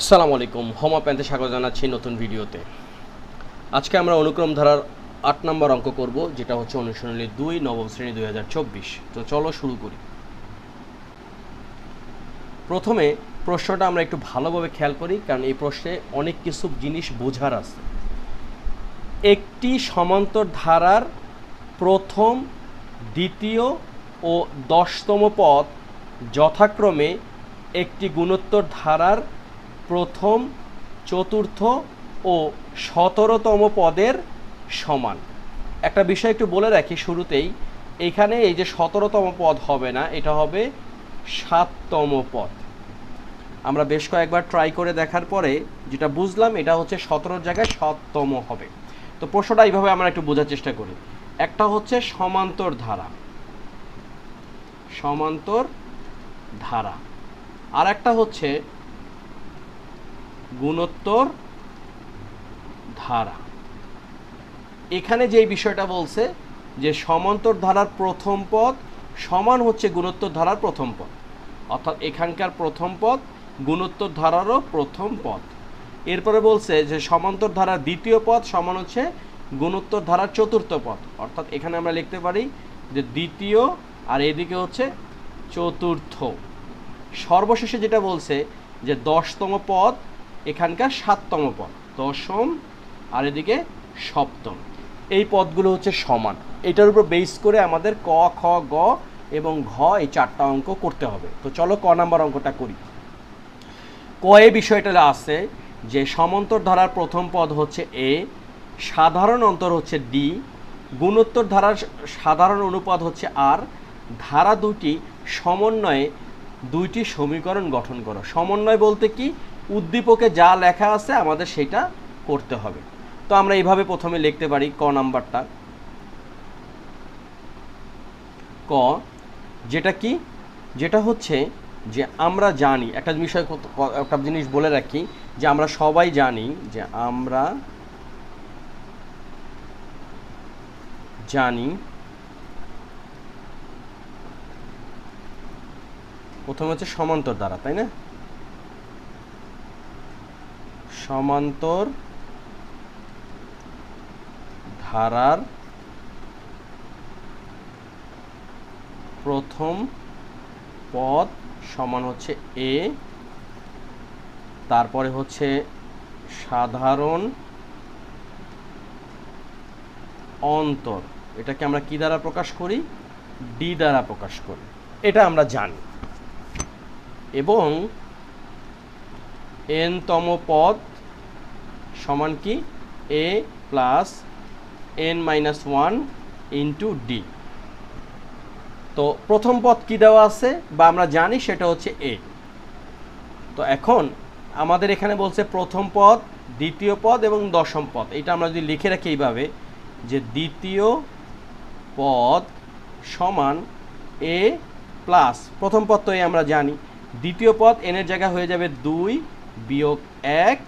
আসসালামু আলাইকুম, হোমা প্যান্তে স্বাগত জানাচ্ছি নতুন ভিডিওতে। আজকে আমরা অনুক্রম ধারার আট নম্বর অঙ্ক করব, যেটা হচ্ছে অনুশীলনী দুই, নবম শ্রেণি দুই তো চলো শুরু করি। প্রথমে প্রশ্নটা আমরা একটু ভালোভাবে খেয়াল করি, কারণ এই প্রশ্নে অনেক কিছু জিনিস বোঝার আছে। একটি সমান্তর ধারার প্রথম, দ্বিতীয় ও দশতম পদ যথাক্রমে একটি গুণোত্তর ধারার প্রথম, চতুর্থ ও সতেরোতম পদের সমান। একটা বিষয় একটু বলে রাখি শুরুতেই, এখানে এই যে সতেরোতম পদ হবে না, এটা হবে সাততম পদ। আমরা বেশ কয়েকবার ট্রাই করে দেখার পরে যেটা বুঝলাম, এটা হচ্ছে সতেরোর জায়গায় সাততম হবে। তো প্রশ্নটা এইভাবে আমরা একটু বোঝার চেষ্টা করি। একটা হচ্ছে সমান্তর ধারা। সমান্তর ধারা। আর একটা হচ্ছে গুণোত্তর ধারা। এখানে যেই বিষয়টা বলছে যে সমান্তর ধারার প্রথম পদ সমান হচ্ছে গুণোত্তর ধারার প্রথম পদ। অর্থাৎ এখানকার প্রথম পদ গুণোত্তর ধারারও প্রথম পদ। এরপরে বলছে যে সমান্তর ধারার দ্বিতীয় পদ সমান হচ্ছে গুণোত্তর ধারার চতুর্থ পদ। অর্থাৎ এখানে আমরা লিখতে পারি যে দ্বিতীয় আর এদিকে হচ্ছে চতুর্থ। সর্বশেষে যেটা বলছে যে দশতম পদ এখানকার সাততম পদ, দশম আর এদিকে সপ্তম। এই পদগুলো হচ্ছে সমান। এটার উপর বেস করে আমাদের ক, খ, গ এবং ঘ এই চারটা অঙ্ক করতে হবে। তো চলো ক নাম্বার অঙ্কটা করি। ক এ বিষয়টা আছে যে সমান্তর ধারার প্রথম পদ হচ্ছে এ, সাধারণ অন্তর হচ্ছে ডি, গুণোত্তর ধারার সাধারণ অনুপাত হচ্ছে আর, ধারা দুটি সমন্বয়ে দুইটি সমীকরণ গঠন করো। সমন্বয় বলতে কি? উদ্দীপকে যা লেখা আছে আমাদের সেটা করতে হবে। তো আমরা এইভাবে প্রথমে লিখতে পারি ক নাম্বারটা। ক, যেটা কি? যেটা হচ্ছে যে আমরা জানি, একটা বিষয় একটা জিনিস বলে রাখি যে আমরা সবাই জানি যে আমরা জানি প্রথমে হচ্ছে সমান্তর দ্বারা, তাই না? সমান্তর ধারার প্রথম পদ সমান হচ্ছে এ তারপরে হচ্ছে সাধারণ অন্তর। এটাকে আমরা কি দ্বারা প্রকাশ করি? ডি দ্বারা প্রকাশ করি। এটা আমরা জানি। এবং এন তম পদ সমান কি? A plus n minus one into d তো প্রথম পদ কি দেওয়া আছে? বা আমরা জানি সেটা হচ্ছে এ তো এখন আমাদের এখানে বলছে প্রথম পদ, দ্বিতীয় পদ এবং দশম পদ। এটা আমরা যদি লিখে রাখি এইভাবে, যে দ্বিতীয় পদ সমান এ প্লাস প্রথম পদ তো এ আমরা জানি। দ্বিতীয় পদ এনের জায়গা হয়ে যাবে দুই বিয়োগ এক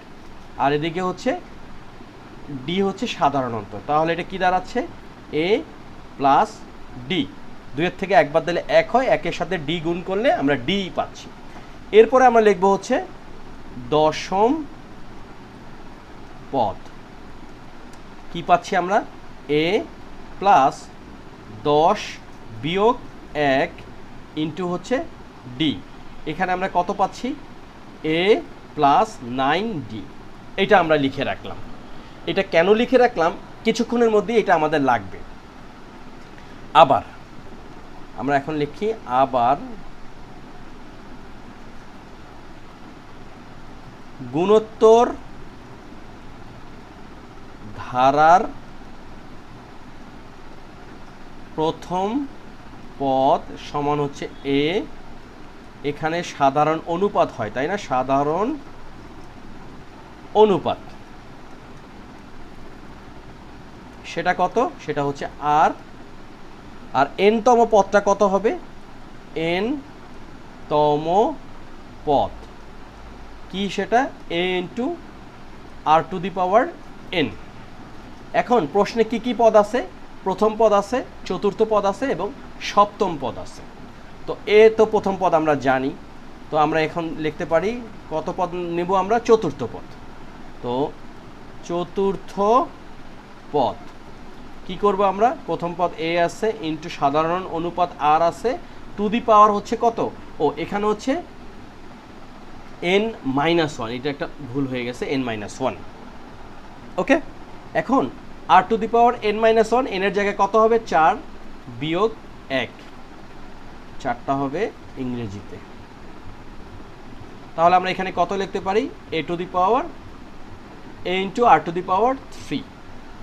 আর এদিকে হচ্ছে ডি হচ্ছে সাধারণ অন্তর। তাহলে এটা কি দাঁড়াচ্ছে? এ প্লাস ডি দুইয়ের থেকে একবার দিলে এক হয়, একের সাথে ডি গুণ করলে আমরা ডি পাচ্ছি। এরপরে আমরা লিখব হচ্ছে দশম পদ। কি পাচ্ছি আমরা? এ প্লাস দশ বিয়োগ এক ইন্টু হচ্ছে ডি এখানে আমরা কত পাচ্ছি? এ প্লাস নাইন ডি এটা আমরা লিখে রাখলাম। এটা কেন লিখে রাখলাম? কিছুক্ষণের মধ্যেই এটা আমাদের লাগবে। আবার, আমরা এখন লিখি আবার গুণোত্তর ধারার প্রথম পদ সমান হচ্ছে এ এখানে সাধারণ অনুপাত হয়, তাই না? সাধারণ অনুপাত। সেটা কত? সেটা হচ্ছে আর আর এন তম পদটা কত হবে? এন তম পদ। কি সেটা? A into r to the power n এখন প্রশ্নে কি কি পদ আছে? প্রথম পদ আছে, চতুর্থ পদ আছে এবং সপ্তম পদ আছে। তো এ তো প্রথম পদ আমরা জানি। তো আমরা এখন লিখতে পারি কত পদ নেব আমরা? চতুর্থ পদ। তো চতুর্থ পদ। কি করব আমরা? প্রথম পদ এ আছে ইন্টু সাধারণ অনুপাত আর আছে টু দি পাওয়ার হচ্ছে কত? ও, এখানে হচ্ছে এন মাইনাস ওয়ান এটা একটা ভুল হয়ে গেছে এন মাইনাস ওয়ান ওকে এখন r to the power n minus one এনের জায়গায় কত হবে? চার বিয়োগ এক। চারটা হবে ইংরেজিতে। তাহলে আমরা এখানে কত লিখতে পারি? A to the power a into r to the power three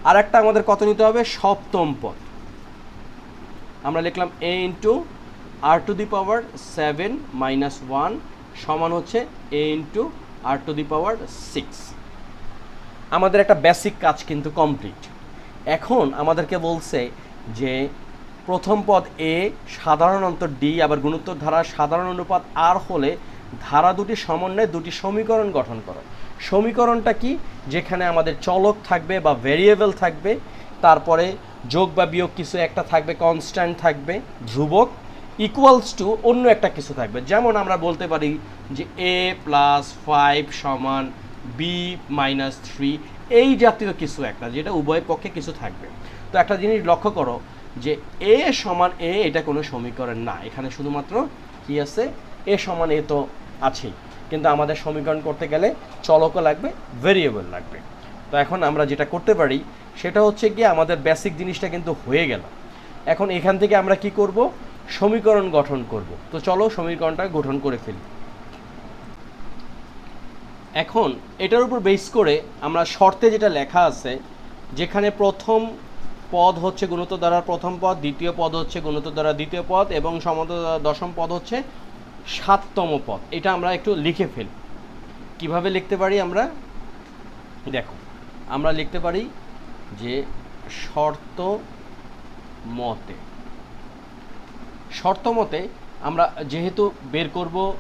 আর একটা আমাদের কত নিতে হবে? সপ্তম পদ। আমরা লিখলাম a into r to the power seven minus one সমান হচ্ছে a into r to the power six আমাদের একটা বেসিক কাজ কিন্তু কমপ্লিট এখন আমাদেরকে বলছে যে প্রথম পদ এ সাধারণ অন্তর ডি আবার গুণোত্তর ধারা সাধারণ অনুপাত আর হলে ধারা দুটি সমন্বয়ে দুটি সমীকরণ গঠন করো। সমীকরণটা কি? যেখানে আমাদের চলক থাকবে বা ভেরিয়েবল থাকবে, তারপরে যোগ বা বিয়োগ কিছু একটা থাকবে কনস্ট্যান্ট থাকবে, ধ্রুবক ইকুয়ালস টু অন্য একটা কিছু থাকবে। যেমন আমরা বলতে পারি যে এ প্লাস ফাইভ সমান বি মাইনাস থ্রি এই জাতীয় কিছু একটা, যেটা উভয় পক্ষে কিছু থাকবে। তো একটা জিনিস লক্ষ্য করো যে এ সমান এ এটা কোনো সমীকরণ না। এখানে শুধুমাত্র কি আছে? এ সমান এ তো আছেই। কিন্তু আমাদের সমীকরণ করতে গেলে চলকও লাগবে ভেরিয়েবল লাগবে। তো এখন আমরা যেটা করতে পারি, সেটা হচ্ছে গিয়ে আমাদের বেসিক জিনিসটা কিন্তু হয়ে গেল। এখন এখান থেকে আমরা কি করব? সমীকরণ গঠন করব। তো চলো সমীকরণটা গঠন করে ফেলি। এখন এটার উপর বেস করে আমরা শর্তে যেটা লেখা আছে, যেখানে প্রথম পদ হচ্ছে গুণত দ্বারা প্রথম পদ, দ্বিতীয় পদ হচ্ছে গুণত দ্বারা দ্বিতীয় পদ, এবং সমত দ্বারা দশম পদ হচ্ছে সাততম পদ। এটা আমরা একটু লিখে ফেলি। কীভাবে লিখতে পারি আমরা? দেখো, আমরা লিখতে পারি যে শর্ত মতে। শর্ত মতে আমরা যেহেতু বের করব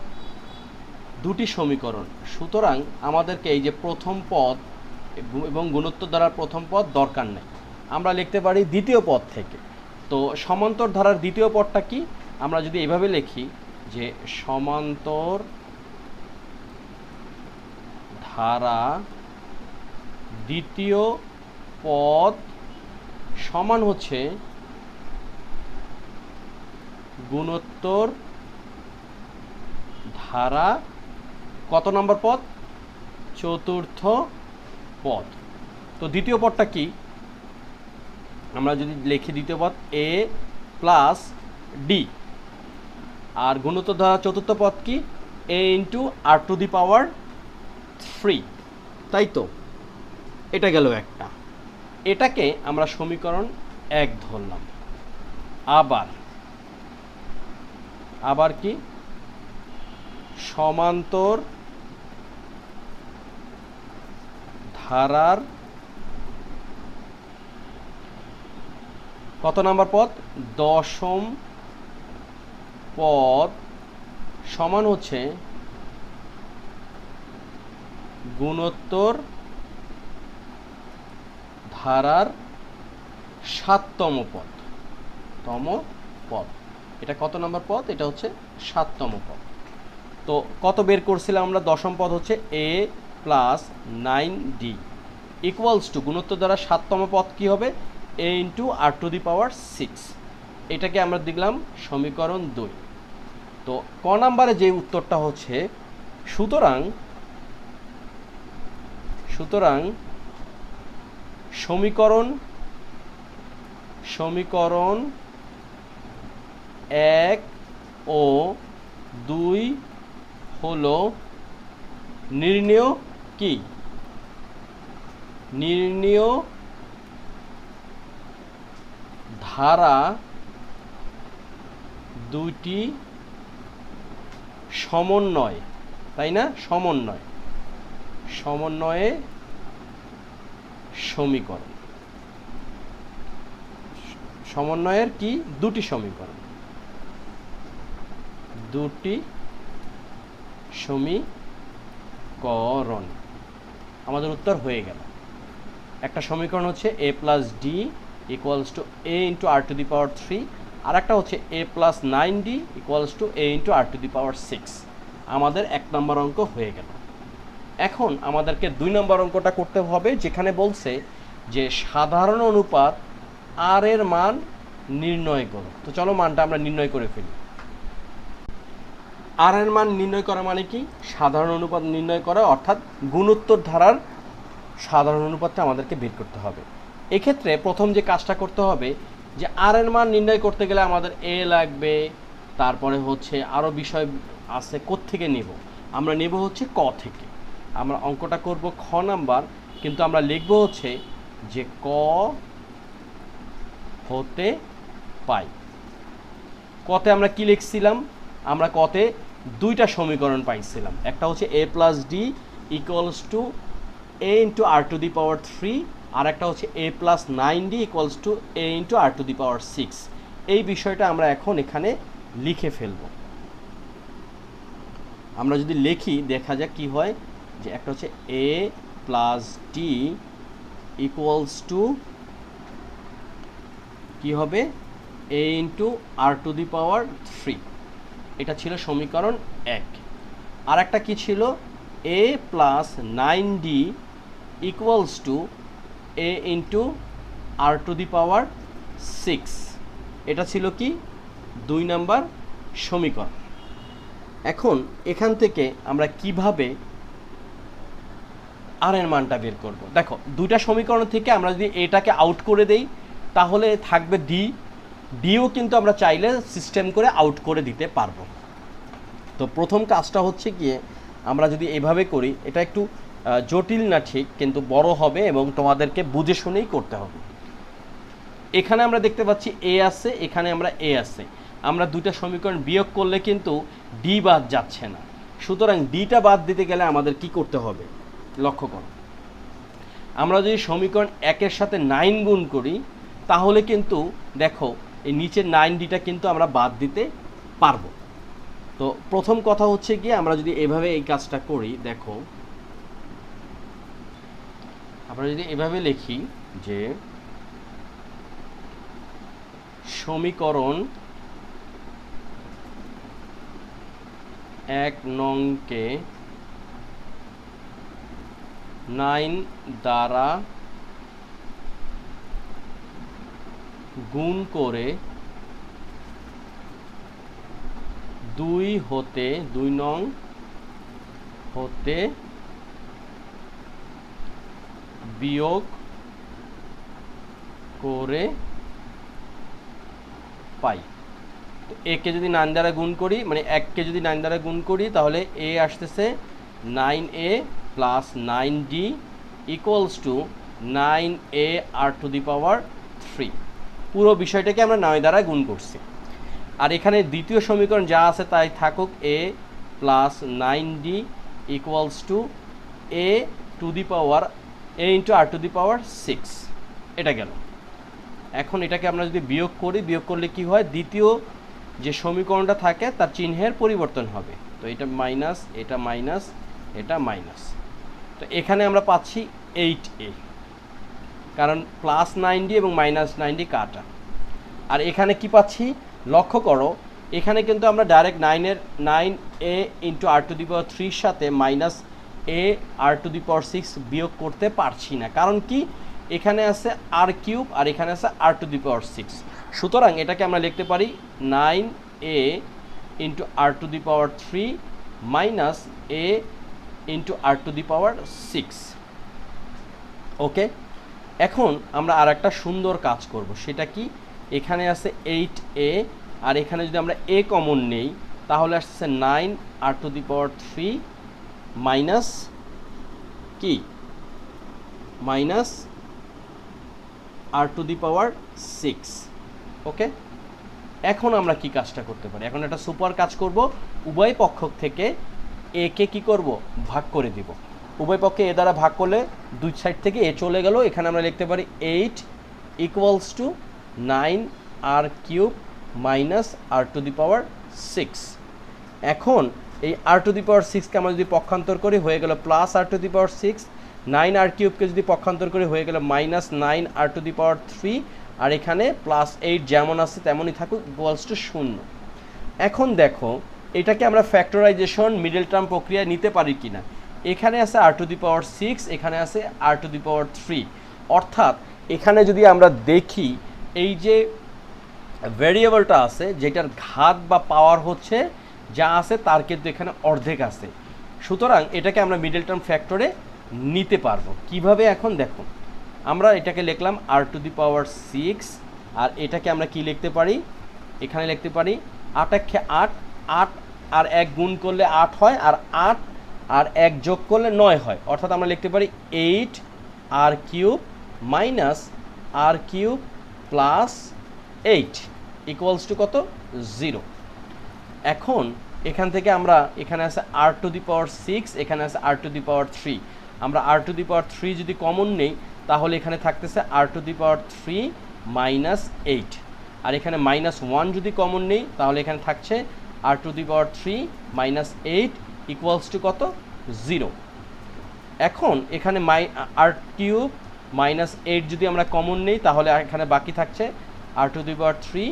দুটি সমীকরণ, সুতরাং আমাদেরকে এই যে প্রথম পদ এবং গুণোত্তর দ্বারা প্রথম পদ দরকার নেই। আমরা লিখতে পারি দ্বিতীয় পদ থেকে। তো সমান্তর ধারার দ্বিতীয় পদটা কি? আমরা যদি এভাবে লিখি যে সমান্তর ধারা দ্বিতীয় পদ সমান হচ্ছে গুণোত্তর ধারা কত নম্বর পদ? চতুর্থ পদ। তো দ্বিতীয় পদটা কি? আমরা যদি লিখি দ্বিতীয় পদ এ প্লাস ডি আর গুণত ধারা চতুর্থ পদ কি? A into r to the power three তাই তো? এটা গেল একটা। এটাকে আমরা সমীকরণ এক ধরলাম। আবার আবার কি? সমান্তর ধারার কত নাম্বার পদ? দশম পদ সমান হচ্ছে গুণোত্তর ধারার সাততম পদ, তম পদ। এটা কত নম্বর পদ? এটা হচ্ছে সাততম পদ। তো কত বের করছিলাম আমরা? দশম পদ হচ্ছে a plus nine d equals to গুণোত্তর দ্বারা সাততম পদ কী হবে? A into r to the power six এটাকে আমরা দেখলাম সমীকরণ দুই। তো ক নাম্বারে যে উত্তরটা হচ্ছে, সুতরাং সুতরাং সমীকরণ সমীকরণ এক ও দুই হলো নির্ণয় কি? নির্ণয় ধারা দুটি সমন্বয়, তাই না? সমন্বয়। সমন্বয়ে সমীকরণ। সমন্বয়ের কি? দুটি সমীকরণ। দুটি সমীকরণ। আমাদের উত্তর হয়ে গেল। একটা সমীকরণ হচ্ছে a plus d equals to a into r to the power three আর একটা হচ্ছে a plus nine d equals to a into r to the power six আমাদের এক নম্বর অঙ্ক হয়ে গেল। এখন আমাদেরকে দুই নম্বর অঙ্কটা করতে হবে, যেখানে বলছে যে সাধারণ অনুপাত আর এর মান নির্ণয় করো। তো চলো মানটা আমরা নির্ণয় করে ফেলি। আর এর মান নির্ণয় করা মানে কি? সাধারণ অনুপাত নির্ণয় করা, অর্থাৎ গুণোত্তর ধারার সাধারণ অনুপাতটা আমাদেরকে বের করতে হবে। এক্ষেত্রে প্রথম যে কাজটা করতে হবে যে আর এর মান নির্ণয় করতে গেলে আমাদের এ লাগবে, তারপরে হচ্ছে আরও বিষয় আছে থেকে নেব। আমরা নেব হচ্ছে ক থেকে। আমরা অঙ্কটা করব খ নাম্বার, কিন্তু আমরা লিখব হচ্ছে যে ক হতে পাই। কতে আমরা কি লিখছিলাম? আমরা কতে দুইটা সমীকরণ পাইছিলাম। একটা হচ্ছে a plus d equals to a into r to the power three আর একটা হচ্ছে a plus nine d equals to a into r to the power six এই বিষয়টা আমরা এখন এখানে লিখে ফেলব। আমরা যদি লিখি, দেখা যাক কি হয় যে একটা হচ্ছে a plus d equals to কি হবে? A into r to the power three এটা ছিল সমীকরণ এক। আর একটা কী ছিল? A plus nine d equals to a into r to the power six এটা ছিল কি? দুই নাম্বার সমীকরণ। এখন এখান থেকে আমরা কীভাবে আর এর মানটা বের করব? দেখো, দুইটা সমীকরণ থেকে আমরা যদি এটাকে আউট করে দেই, তাহলে থাকবে ডি ডিও কিন্তু আমরা চাইলে সিস্টেম করে আউট করে দিতে পারব। তো প্রথম কাজটা হচ্ছে গিয়ে আমরা যদি এভাবে করি, এটা একটু জটিল না ঠিক, কিন্তু বড় হবে এবং তোমাদেরকে বুঝে শুনেই করতে হবে। এখানে আমরা দেখতে পাচ্ছি এ আছে, এখানে আমরা এ আছে। আমরা দুইটা সমীকরণ বিয়োগ করলে কিন্তু ডি বাদ যাচ্ছে না। সুতরাং ডিটা বাদ দিতে গেলে আমাদের কি করতে হবে? লক্ষ্য করো। আমরা যদি সমীকরণ একের সাথে নাইন গুণ করি, তাহলে কিন্তু দেখো, এই নিচের নাইন ডিটা কিন্তু আমরা বাদ দিতে পারব। তো প্রথম কথা হচ্ছে গিয়ে আমরা যদি এভাবে এই কাজটা করি, দেখো আমরা যদি এভাবে লিখি যে সমীকরণ এক নংকে নাইন দ্বারা গুণ করে দুই হতে, দুই নং হতে বিয়োগ করে পাই। তো একে যদি নাইন দ্বারা গুণ করি মানে এককে যদি নাইন দ্বারা গুণ করি, তাহলে এ আসতেছে nine a plus nine d equals to nine a r to the power three পুরো বিষয়টাকে আমরা নয় দ্বারা গুণ করছি। আর এখানে দ্বিতীয় সমীকরণ যা আছে তাই থাকুক a plus nine d equals to a to the power a into r to the power six এটা গেল। এখন এটাকে আমরা যদি বিয়োগ করি, বিয়োগ করলে কি হয়? দ্বিতীয় যে সমীকরণটা থাকে, তার চিহ্নের পরিবর্তন হবে। তো এটা মাইনাস এটা মাইনাস এটা মাইনাস তো এখানে আমরা পাচ্ছি এইট এ কারণ প্লাস নাইনটি এবং মাইনাস নাইনটি কাটা। আর এখানে কি পাচ্ছি? লক্ষ্য করো, এখানে কিন্তু আমরা ডাইরেক্ট নাইনের nine a into r to the power থ্রির সাথে minus a r to the power six বিয়োগ করতে পারছি না। কারণ কি? এখানে আছে আর কিউব আর এখানে আছে আর টু দি পাওয়ার সিক্স সুতরাং এটাকে আমরা লিখতে পারি nine a into r to the power three minus a into r to the power six okay এখন আমরা আর একটা সুন্দর কাজ করব। সেটা কি? এখানে আছে এইট এ আর এখানে যদি আমরা এ কমন নেই, তাহলে আসছে nine r to the power three minus কি? Minus r to the power six okay এখন আমরা কি কাজটা করতে পারি? এখন একটা সুপার কাজ করব, উভয় পক্ষ থেকে এ কে কি করব? ভাগ করে দিব। উভয় পক্ষে এ দ্বারা ভাগ করলে দুই সাইড থেকে এ চলে গেল। এখানে আমরা লিখতে পারি eight equals to nine r cube minus r to the power six এখন এই আর টু দি পাওয়ার সিক্সকে আমরা যদি পক্ষান্তর করি, হয়ে গেল plus r to the power six nine r কিউবকে যদি পক্ষান্তর করি, হয়ে গেল minus nine r to the power three আর এখানে প্লাস এইট যেমন আছে তেমনই থাকুক ইকুয়ালস টু শূন্য। এখন দেখো, এটাকে আমরা ফ্যাক্টরাইজেশন মিডল টার্ম প্রক্রিয়ায় নিতে পারি কিনা। এখানে আছে আর টু দি পাওয়ার সিক্স এখানে আছে আর টু দি পাওয়ার থ্রি অর্থাৎ, এখানে যদি আমরা দেখি, এই যে ভ্যারিয়েবলটা আছে, যেটার ঘাত বা পাওয়ার হচ্ছে যা আছে তার কিন্তু এখানে অর্ধেক আছে। সুতরাং এটাকে আমরা মিডল টার্ম ফ্যাক্টরে নিতে পারব। কীভাবে এখন? দেখুন, আমরা এটাকে লিখলাম আর টু দি পাওয়ার সিক্স আর এটাকে আমরা কি লিখতে পারি? এখানে লিখতে পারি আট একে আট আট আর এক গুণ করলে আট হয়, আর আট আর এক যোগ করলে নয় হয়। অর্থাৎ আমরা লিখতে পারি eight r cube minus r cube plus eight equals to কত? জিরো এখন এখান থেকে আমরা, এখানে আছে আর টু দি পাওয়ার সিক্স এখানে আছে আর টু দি পাওয়ার থ্রি আমরা r to the power three যদি কমন নেই, তাহলে এখানে থাকতেছে r to the power three minus eight আর এখানে মাইনাস ওয়ান যদি কমন নেই, তাহলে এখানে থাকছে r to the power three minus eight equals to কত? জিরো এখন এখানে মাই আর কিউব মাইনাস এইট যদি আমরা কমন নেই, তাহলে এখানে বাকি থাকছে r to the power three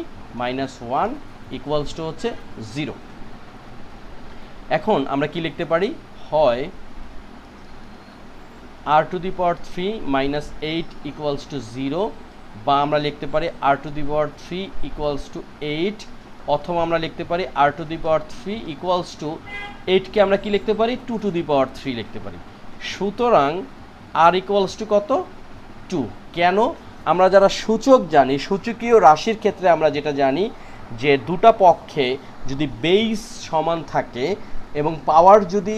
minus one equals to হচ্ছে জিরো এখন আমরা কি লিখতে পারি? হয় r to the power three minus eight equals to zero বা আমরা লিখতে পারি r to the power three equals to eight অথবা আমরা লিখতে পারি r to the power three equals to এইটকে আমরা কি লিখতে পারি? Two to the power three লিখতে পারি। সুতরাং আর ইকুয়ালস টু কত? টু কেন? আমরা যারা সূচক জানি, সূচকীয় রাশির ক্ষেত্রে আমরা যেটা জানি যে দুটা পক্ষে যদি বেইস সমান থাকে এবং পাওয়ার যদি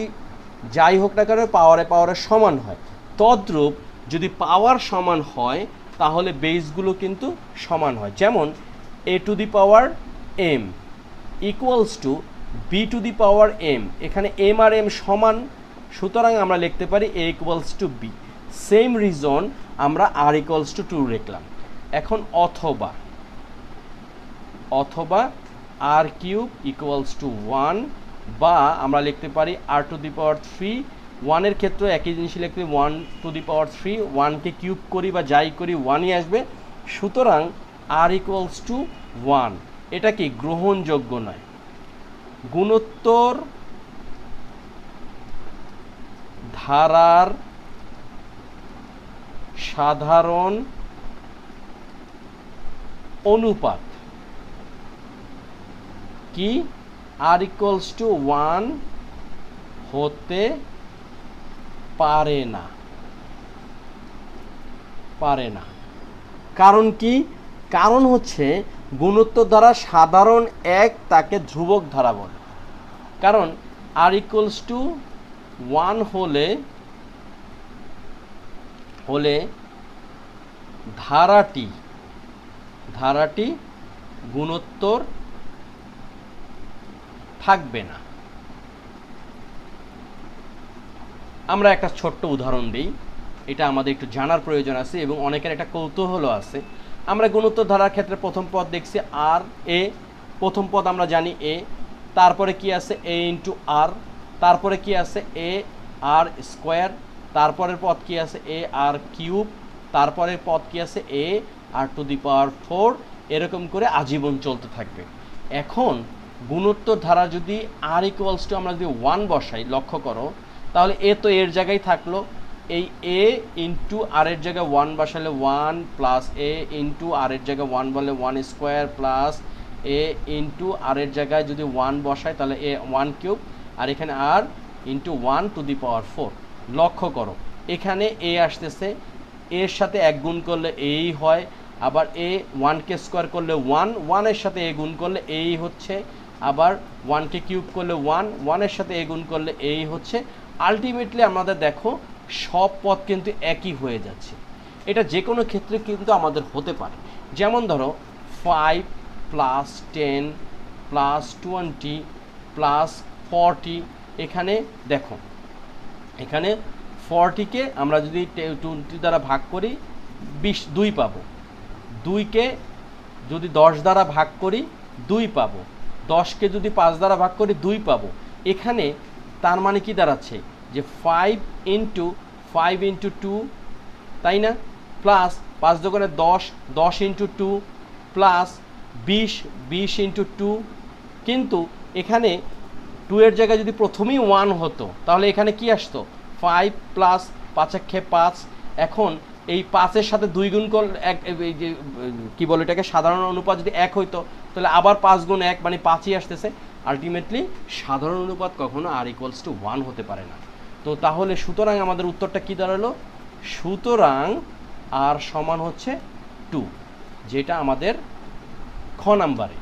যাই হোক না কেন পাওয়ারে পাওয়ারে সমান হয়। তদ্রূপ যদি পাওয়ার সমান হয়, তাহলে বেসগুলো কিন্তু সমান হয়। যেমন a to the power m equals to b to the power m এখানে এম আর এম সমান, সুতরাং আমরা লিখতে পারি a equals to b same reason আমরা আর ইকুয়ালস টু টু লিখলাম। এখন অথবা অথবা r cube equals to one বা আমরা লিখতে পারি r to the power three ওয়ানের ক্ষেত্রে একই জিনিসই লিখতে one to the power three ওয়ানকে কিউব করি বা যাই করি ওয়ানই আসবে। সুতরাং আর ইকুয়ালস টু ওয়ান এটা কি গ্রহণযোগ্য নয়? গুণোত্তর ধারার সাধারণ অনুপাত। কি? আর ইকুয়ালস টু ওয়ান হতে পারে না। পারে না। কারণ কি? কারণ হচ্ছে গুণোত্তর দ্বারা সাধারণ এক তাকে ধ্রুবক ধারা বলে। কারণ আর ইকুয়ালস টু ওয়ান হলে হলে ধারাটি ধারাটি গুণোত্তর থাকবে না। আমরা একটা ছোট্ট উদাহরণ দিই। এটা আমাদের একটু জানার প্রয়োজন আছে এবং অনেকের একটা কৌতূহলও আছে। আমরা গুণোত্তর ধারার ক্ষেত্রে প্রথম পদ দেখছি আর, এ, প্রথম পদ আমরা জানি এ, তারপরে কি আছে এ ইন্টু আর, তারপরে কি আছে এ আর স্কোয়ার, তারপরের পদ কি আছে এ আর কিউব, তারপরের পদ কি আছে এ আর টু দি পাওয়ার ফোর, এরকম করে আজীবন চলতে থাকবে। এখন গুণোত্তর ধারা যদি আর ইকুয়ালস টু আমরা যদি ওয়ান বসাই, লক্ষ্য করো, তাহলে এ তো এর জায়গায় থাকল। এই এ ইন্টু আর এর জায়গায় ওয়ান বসালে one plus a into r এর জায়গায় ওয়ান বলে one square plus a into r এর জায়গায় যদি ওয়ান বসায় তাহলে এ ওয়ান কিউব আর এখানে r into one to the power four লক্ষ্য করো, এখানে এ আসতেছে, এর সাথে এক গুণ করলে এই হয়, আবার এ ওয়ানকে স্কোয়ার করলে ওয়ান ওয়ানের সাথে এ গুণ করলে এই হচ্ছে আবার ওয়ানকে কিউব করলে ওয়ান ওয়ানের সাথে এ গুণ করলে এই হচ্ছে আলটিমেটলি আমাদের দেখো সব পদ কিন্তু একই হয়ে যাচ্ছে। এটা যে কোনো ক্ষেত্রে কিন্তু আমাদের হতে পারে। যেমন ধরো five plus ten plus twenty plus forty এখানে দেখো, এখানে ফর্টিকে আমরা যদি টোয়েন্টি দ্বারা ভাগ করি, বিশ, দুই পাবো। দুইকে যদি দশ দ্বারা ভাগ করি, দুই পাবো। দশকে যদি পাঁচ দ্বারা ভাগ করি দুই পাবো, এখানে তার মানে কি দাঁড়াচ্ছে? যে five into five into two তাই না? প্লাস পাঁচ দোকানে দশ দশ ইন্টু টু প্লাস বিশ বিশ ইন্টু টু কিন্তু এখানে টু জায়গায় যদি প্রথমেই ওয়ান হতো, তাহলে এখানে কি আসতো? ফাইভ প্লাস পাঁচ একে পাঁচ, এখন এই পাঁচের সাথে দুই গুণ করলে এক কি বলে এটাকে? সাধারণ অনুপাত যদি এক হইতো তাহলে আবার পাঁচ গুণ এক মানে পাঁচই আসতেছে। আলটিমেটলি সাধারণ অনুপাত কখনো আর ইকুয়ালস টু ওয়ান হতে পারে না। তো তাহলে সুতরাং আমাদের উত্তরটা কি দাঁড়াল? সুতরাং আর সমান হচ্ছে টু যেটা আমাদের খ নাম্বারে।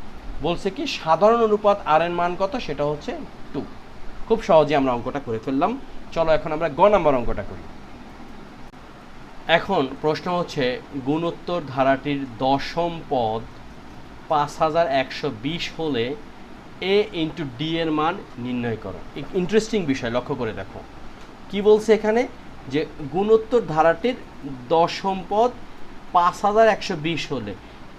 বলছে কি, সাধারণ অনুপাত আর এর মান কত? সেটা হচ্ছে টু খুব সহজে আমরা অঙ্কটা করে ফেললাম। চলো এখন আমরা গ নাম্বার অঙ্কটা করি। এখন প্রশ্ন হচ্ছে, গুণোত্তর ধারাটির দশম পদ পাঁচ হাজার একশো বিশ হলে এ ইন্টু ডি এর মান নির্ণয় করো। ইন্টারেস্টিং বিষয়, লক্ষ্য করে দেখো। কি বলছে এখানে? যে গুণোত্তর ধারাটির দশম পদ পাঁচ হাজার একশো বিশ হলে।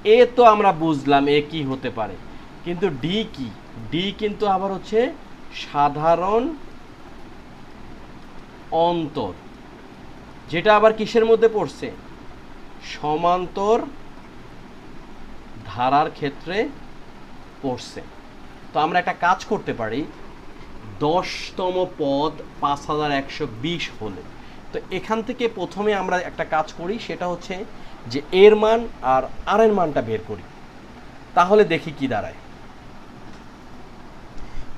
এ তো আমরা বুঝলাম এ কি হতে পারে। কিন্তু ডি কি? ডি কিন্তু আবার হচ্ছে সাধারণ অন্তর। যেটা আবার কিসের মধ্যে পড়ছে? সমান্তর ধারার ক্ষেত্রে পড়ছে। তো আমরা একটা কাজ করতে পারি, দশতম পদ পাঁচ হাজার একশো বিশ হলে। তো এখান থেকে প্রথমে আমরা একটা কাজ করি, সেটা হচ্ছে যে এর মান আর আর এর মানটা বের করি। তাহলে দেখি কি দাঁড়ায়।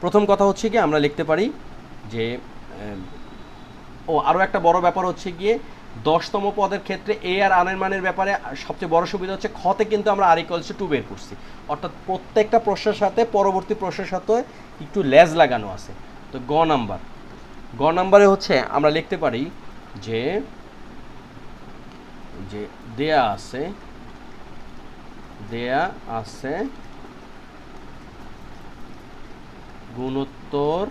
প্রথম কথা হচ্ছে কি আমরা লিখতে পারি যে ও আরও একটা বড় ব্যাপার হচ্ছে গিয়ে দশতম পদের ক্ষেত্রে এ আর আনের মানের ব্যাপারে সবচেয়ে বড় সুবিধা হচ্ছে খতে কিন্তু আমরা আর ইকুয়ালস টু বের করছি। অর্থাৎ প্রত্যেকটা প্রশ্নের সাথে পরবর্তী প্রশ্নের সাথে একটু লেজ লাগানো আছে। তো গ নাম্বার। গ নাম্বারে হচ্ছে আমরা লিখতে পারি যে যে দেয়া আছে দেয়া আছে গুণোত্তর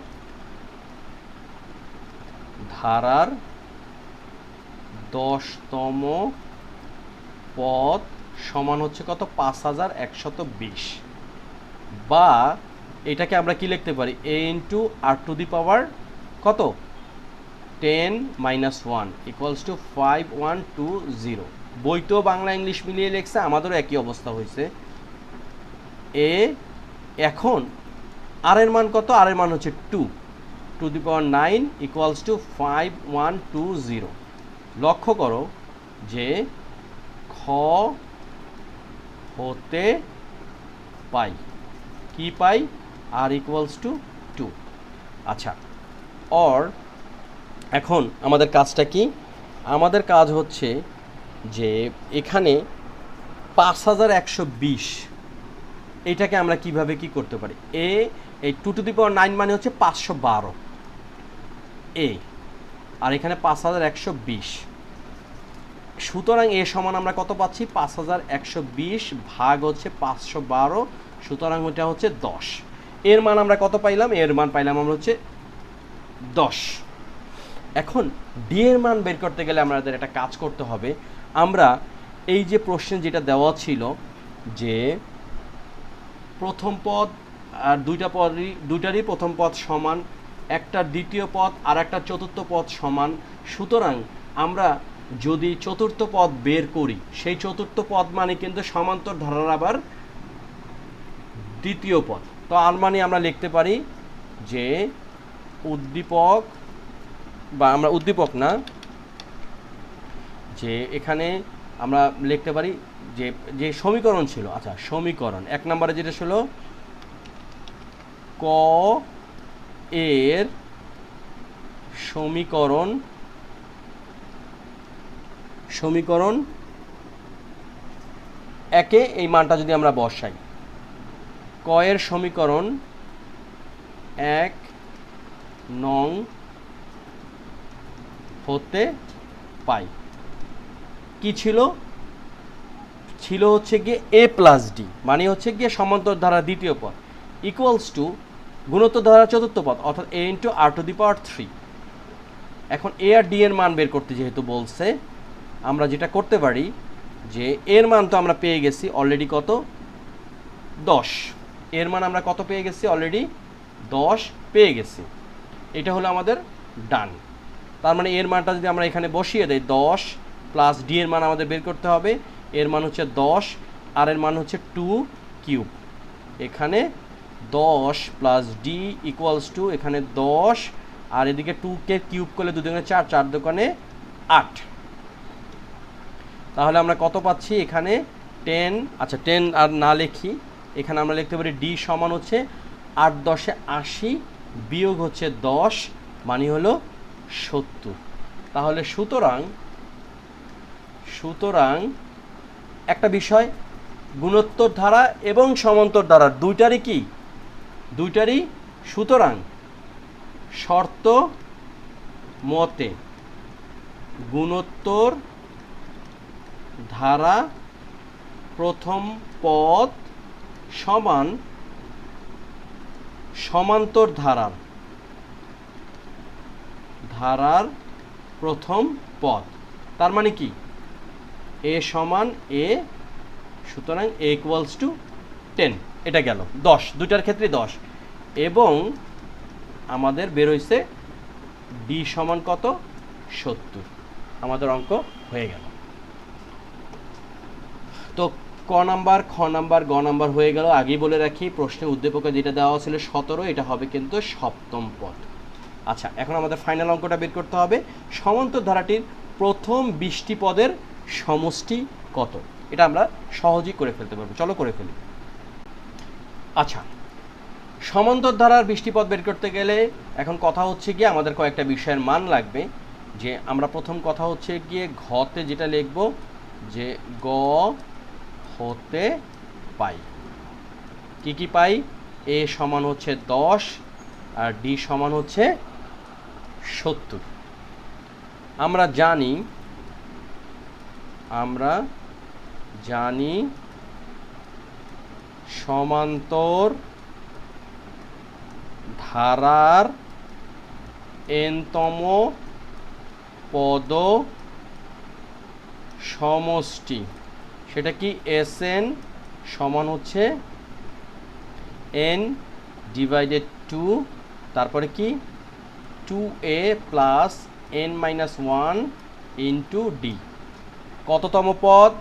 ধারার দশতম পদ সমান হচ্ছে কত? পাঁচ হাজার একশত বিশ। বা এটাকে আমরা কি লিখতে পারি? এ into R to the power কত? Ten minus one equals to five one two zero বইতেও বাংলা, ইংলিশ মিলিয়ে লেখছে, আমাদেরও একই অবস্থা হয়েছে। এ এখন আর এর মান কত? আর এর মান হচ্ছে two to the power nine equals to five one two zero লক্ষ্য করো যে খ হতে পাই। কি পাই? আর ইকুয়ালস টু টু আচ্ছা অর এখন আমাদের কাজটা কি? আমাদের কাজ হচ্ছে যে এখানে পাঁচ হাজার একশো বিশ, এটাকে আমরা কীভাবে কি করতে পারি? এ এই two to the power nine মানে হচ্ছে পাঁচশো বারো। এ আর এখানে পাঁচ হাজার একশো বিশ। সুতরাং এ সমান আমরা কত পাচ্ছি? পাঁচ হাজার একশো বিশ ভাগ হচ্ছে পাঁচশো বারো, সুতরাং ওটা হচ্ছে দশ। এর মান আমরা কত পাইলাম? এর মান পাইলাম আমরা হচ্ছে দশ। এখন ডি এর মান বের করতে গেলে আমাদের একটা কাজ করতে হবে। আমরা এই যে প্রশ্নে যেটা দেওয়া ছিল যে প্রথম পদ আর দুইটা পদই, দুইটারই প্রথম পদ সমান, একটা দ্বিতীয় পদ আর একটা চতুর্থ পদ সমান। সুতরাং আমরা যদি চতুর্থ পদ বের করি, সেই চতুর্থ পদ মানে কিন্তু সমান্তর ধারার আবার দ্বিতীয় পদ। তো আর মানে আমরা লিখতে পারি যে উদ্দীপক বা আমরা উদ্দীপক না, যে এখানে আমরা লিখতে পারি যে যে সমীকরণ ছিল আচ্ছা সমীকরণ। এক নম্বরে যেটা ছিল, ক এর সমীকরণ সমীকরণ একে এই মানটা যদি আমরা বসাই, ক এর সমীকরণ এক নং হতে পাই। কি ছিল? ছিল হচ্ছে গিয়ে এ প্লাস ডি মানে হচ্ছে গিয়ে সমান্তর ধারা দ্বিতীয় পদ ইকুয়ালস টু গুণোত্তর ধারা চতুর্থ পদ, অর্থাৎ a into r to the power three এখন এ আর ডি এর মান বের করতে যেহেতু বলছে আমরা যেটা করতে পারি যে এর মান তো আমরা পেয়ে গেছি অলরেডি কত? দশ। এর মান আমরা কত পেয়ে গেছি? অলরেডি দশ পেয়ে গেছি। এটা হলো আমাদের ডান তার মানে এর মানটা যদি আমরা এখানে বসিয়ে দেই, দশ প্লাস ডি এর মান আমাদের বের করতে হবে। এর মান হচ্ছে দশ, আর এর মান হচ্ছে টু কিউব এখানে দশ প্লাস ডি ইকুয়ালস টু এখানে দশ, আর এদিকে টুকে কিউব করলে দু দোকানে চার চার দোকানে আট। তাহলে আমরা কত পাচ্ছি? এখানে টেন আচ্ছা টেন আর না লিখি। এখানে আমরা লিখতে পারি ডি সমান হচ্ছে আট দশে আশি বিয়োগ হচ্ছে দশ মানে হলো সত্তর। তাহলে সুতরাং সুতরাং একটা বিষয়, গুণোত্তর ধারা এবং সমান্তর ধারা দুইটারই কি? দুইটারই সুতরাং শর্ত মতে গুণোত্তর ধারা প্রথম পদ সমান সমান্তর ধারার। ধারার প্রথম পদ। তার মানে কি? এ সমান এ, সুতরাং এ ইকুয়ালস টু টেন এটা গেল। দশ। দুটার ক্ষেত্রে দশ। এবং আমাদের বেরোইছে ডি সমান কত? সত্তর। আমাদের অঙ্ক হয়ে গেল। তো ক নাম্বার, খ নাম্বার, গ নাম্বার হয়ে গেল। আগেই বলে রাখি প্রশ্নে উদ্দীপকে যেটা দেওয়া ছিল সতেরো, এটা হবে কিন্তু সপ্তম পদ। আচ্ছা এখন আমাদের ফাইনাল অঙ্কটা বের করতে হবে। সমান্তর ধারাটির প্রথম বিশটি পদের সমষ্টি কত? এটা আমরা সহজেই করে ফেলতে পারব। চলো করে ফেলি। আচ্ছা সমান্তর ধারার বৃষ্টি পদ বের করতে গেলে এখন কথা হচ্ছে গিয়ে আমাদের কয়েকটা বিষয়ের মান লাগবে। যে আমরা প্রথম কথা হচ্ছে গিয়ে ঘতে যেটা লিখব, যে গ হতে পাই। কি কি পাই? এ সমান হচ্ছে দশ আর ডি সমান হচ্ছে সত্তর। আমরা জানি আমরা জানি সমান্তর ধারার এনতম পদ সমষ্টি। সেটা কি এস এন সমান হচ্ছে এন ডিভাইডেড টু, তারপরে কি? Two a plus n minus one into d. কততম পদ?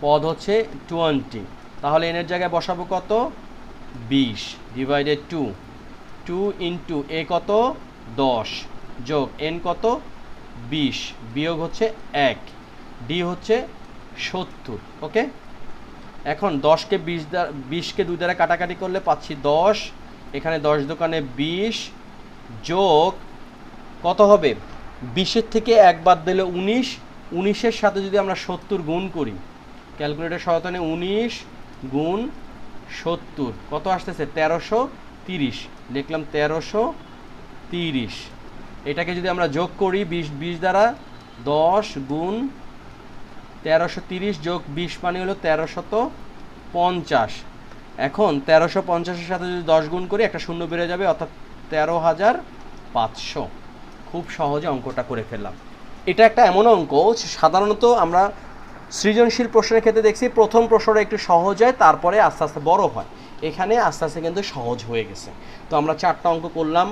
পদ হচ্ছে টোয়েন্টি। তাহলে এনের জায়গায় বসাবো কত? বিশ divided two. Two into a কত? দশ। যোগ এন কত? বিশ। বিয়োগ হচ্ছে এক। ডি হচ্ছে সত্তর ওকে এখন দশকে বিশ দ্বারা, বিশকে দুই দ্বারা কাটাকাটি করলে পাচ্ছি দশ, এখানে দশ দোকানে বিশ যোগ কত হবে? বিশের থেকে এক বাদ দিলে উনিশ, উনিশের সাথে যদি আমরা সত্তর গুণ করি, ক্যালকুলেটর সহায়তানে উনিশ গুণ সত্তর, কত আসতেছে? তেরোশো তিরিশ, লিখলাম তেরোশো তিরিশ। এটাকে যদি আমরা যোগ করি, বিশ বিশ দ্বারা দশ গুণ তেরোশো তিরিশ যোগ বিশ মানে হলো তেরোশত পঞ্চাশ। এখন তেরোশো পঞ্চাশের সাথে যদি দশ গুণ করি, একটা শূন্য বেড়ে যাবে, অর্থাৎ তেরো হাজার পাঁচশো। খুব সহজে অঙ্কটা করে ফেললাম। এটা একটা এমন অঙ্ক সাধারণত আমরা সৃজনশীল প্রশ্নের ক্ষেত্রে দেখছি, প্রথম প্রশ্নটা একটু সহজ হয়, তারপরে আস্তে আস্তে বড় হয়। এখানে আস্তে আস্তে কিন্তু সহজ হয়ে গেছে। তো আমরা চারটা অঙ্ক করলাম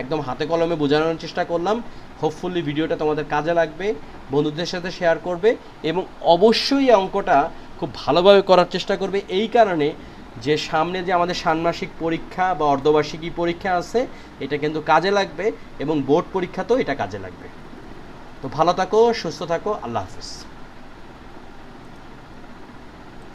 একদম হাতে কলমে বোঝানোর চেষ্টা করলাম। হোপফুলি ভিডিওটা তোমাদের কাজে লাগবে, বন্ধুদের সাথে শেয়ার করবে এবং অবশ্যই অঙ্কটা খুব ভালোভাবে করার চেষ্টা করবে। এই কারণে যে সামনে যে আমাদের ষান্মাসিক পরীক্ষা বা অর্ধবার্ষিকী পরীক্ষা আছে, এটা কিন্তু কাজে লাগবে এবং বোর্ড পরীক্ষাতেও এটা কাজে লাগবে। তো ভালো থাকো, সুস্থ থাকো, আল্লাহ হাফিজ।